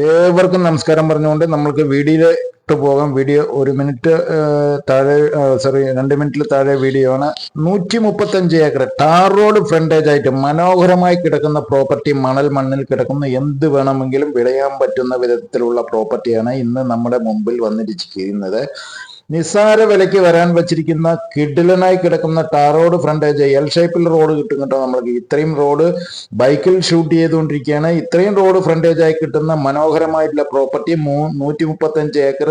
ഏവർക്കും നമസ്കാരം പറഞ്ഞുകൊണ്ട് നമ്മൾക്ക് വീഡിയോയിലിട്ട് പോകാം. വീഡിയോ ഒരു മിനിറ്റ് താഴെ സോറി രണ്ട് മിനിറ്റിൽ താഴെ വീഡിയോ ആണ്. നൂറ്റി മുപ്പത്തഞ്ച് ഏക്കർ ടാർ റോഡ് ഫ്രണ്ടേജ് ആയിട്ട് മനോഹരമായി കിടക്കുന്ന പ്രോപ്പർട്ടി മണൽ മണ്ണിൽ കിടക്കുന്ന എന്ത് വേണമെങ്കിലും വിളയാൻ പറ്റുന്ന വിധത്തിലുള്ള പ്രോപ്പർട്ടിയാണ് ഇന്ന് നമ്മുടെ മുമ്പിൽ വന്നിരിക്കുന്നത്. നിസ്സാര വിലയ്ക്ക് വരാൻ വെച്ചിരിക്കുന്ന കിഡിലനായി കിടക്കുന്ന ടാർ റോഡ് ഫ്രണ്ടേജ് എൽ ഷേപ്പിൽ റോഡ് കിട്ടും കേട്ടോ നമ്മൾക്ക്. ഇത്രയും റോഡ് ബൈക്കിൽ ഷൂട്ട് ചെയ്തുകൊണ്ടിരിക്കുകയാണ്. ഇത്രയും റോഡ് ഫ്രണ്ടേജ് ആയി കിട്ടുന്ന മനോഹരമായിട്ടുള്ള പ്രോപ്പർട്ടി മൂ നൂറ്റി മുപ്പത്തഞ്ച് ഏക്കർ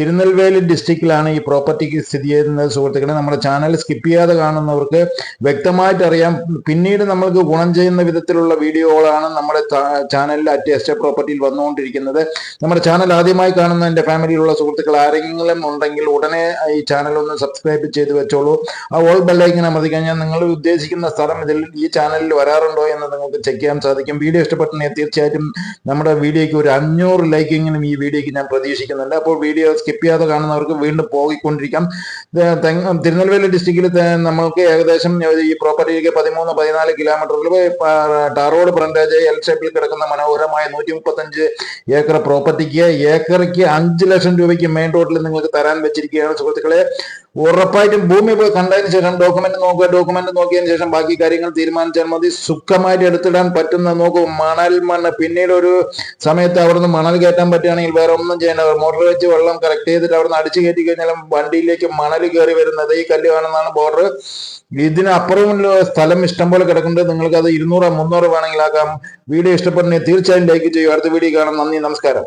തിരുനെൽവേലി ഡിസ്ട്രിക്റ്റിലാണ് ഈ പ്രോപ്പർട്ടിക്ക് സ്ഥിതി ചെയ്യുന്നത് സുഹൃത്തുക്കളെ. നമ്മുടെ ചാനൽ സ്കിപ്പ് ചെയ്യാതെ കാണുന്നവർക്ക് വ്യക്തമായിട്ട് അറിയാം. പിന്നീട് നമ്മൾക്ക് ഗുണം ചെയ്യുന്ന വിധത്തിലുള്ള വീഡിയോകളാണ് നമ്മുടെ ചാനലിൽ അറ്റ് എസ്റ്റേ പ്രോപ്പർട്ടിയിൽ വന്നുകൊണ്ടിരിക്കുന്നത്. നമ്മുടെ ചാനൽ ആദ്യമായി കാണുന്ന എന്റെ ഫാമിലിയിലുള്ള സുഹൃത്തുക്കൾ ആരെങ്കിലും ഉണ്ടെങ്കിൽ ഉടനെ ഈ ചാനൽ ഒന്ന് സബ്സ്ക്രൈബ് ചെയ്ത് വെച്ചോളൂ. ആ ഓൾ ബെല്ലൈക്കൻ അമർത്തി കഴിഞ്ഞാൽ നിങ്ങൾ ഉദ്ദേശിക്കുന്ന സ്ഥലം ഇതിൽ ഈ ചാനലിൽ വരാറുണ്ടോ എന്ന് നിങ്ങൾക്ക് ചെക്ക് ചെയ്യാൻ സാധിക്കും. വീഡിയോ ഇഷ്ടപ്പെട്ടുണ്ടെങ്കിൽ തീർച്ചയായിട്ടും നമ്മുടെ വീഡിയോയ്ക്ക് ഒരു അഞ്ഞൂറ് ലൈക്കെങ്കിലും ഈ വീഡിയോയ്ക്ക് ഞാൻ പ്രതീക്ഷിക്കുന്നുണ്ട്. അപ്പോൾ വീഡിയോ സ്കിപ്പ് ചെയ്യാതെ കാണുന്നവർക്ക് വീണ്ടും പോയിക്കൊണ്ടിരിക്കാം. തിരുനെൽവേലി ഡിസ്ട്രിക്റ്റിൽ നമുക്ക് ഏകദേശം ഈ പ്രോപ്പർട്ടിക്ക് പതിമൂന്ന് പതിനാല് കിലോമീറ്ററിൽ ടാറോഡ് ഫ്രണ്ടേജ് എൽ ഷേപ്പിൽ കിടക്കുന്ന മനോഹരമായ നൂറ്റി മുപ്പത്തഞ്ച് ഏക്കർ പ്രോപ്പർട്ടിക്ക് ഏക്കറയ്ക്ക് അഞ്ച് ലക്ഷം രൂപയ്ക്ക് മെയിൻ റോഡിൽ നിങ്ങൾക്ക് തരാൻ വെച്ചിരിക്കുകയാണ് സുഹൃത്തുക്കളെ ഉറപ്പായിട്ടും ഭൂമി പോയി കണ്ടതിന് ശേഷം ഡോക്യുമെന്റ് നോക്കുക ഡോക്യുമെന്റ് നോക്കിയതിന് ശേഷം ബാക്കി കാര്യങ്ങൾ തീരുമാനിച്ചാൽ മതി. സുഖമായിട്ട് എടുത്തിടാൻ പറ്റുന്ന നോക്കൂ മണൽ മണ്ണ്. പിന്നീട് ഒരു സമയത്ത് അവിടുന്ന് മണൽ കയറ്റാൻ പറ്റുകയാണെങ്കിൽ വേറെ ഒന്നും ചെയ്യേണ്ട. മോട്ടർ വെച്ച് വെള്ളം കറക്റ്റ് ചെയ്തിട്ട് അവിടുന്ന് അടിച്ചു കയറ്റി കഴിഞ്ഞാലും വണ്ടിയിലേക്ക് മണൽ കയറി വരുന്നത് ഈ കല്ല് കാണുന്നതാണ് ബോർഡർ ഇതിനപ്പുറമുള്ള സ്ഥലം ഇഷ്ടംപോലെ കിടക്കുന്നുണ്ട്. നിങ്ങൾക്ക് അത് ഇരുന്നൂറോ മുന്നൂറോ വേണമെങ്കിൽ ആക്കാം. വീഡിയോ ഇഷ്ടപ്പെടുന്നെങ്കിൽ തീർച്ചയായും ലൈക്ക് ചെയ്യൂ അടുത്ത വീഡിയോ കാണാം. നന്ദി നമസ്കാരം.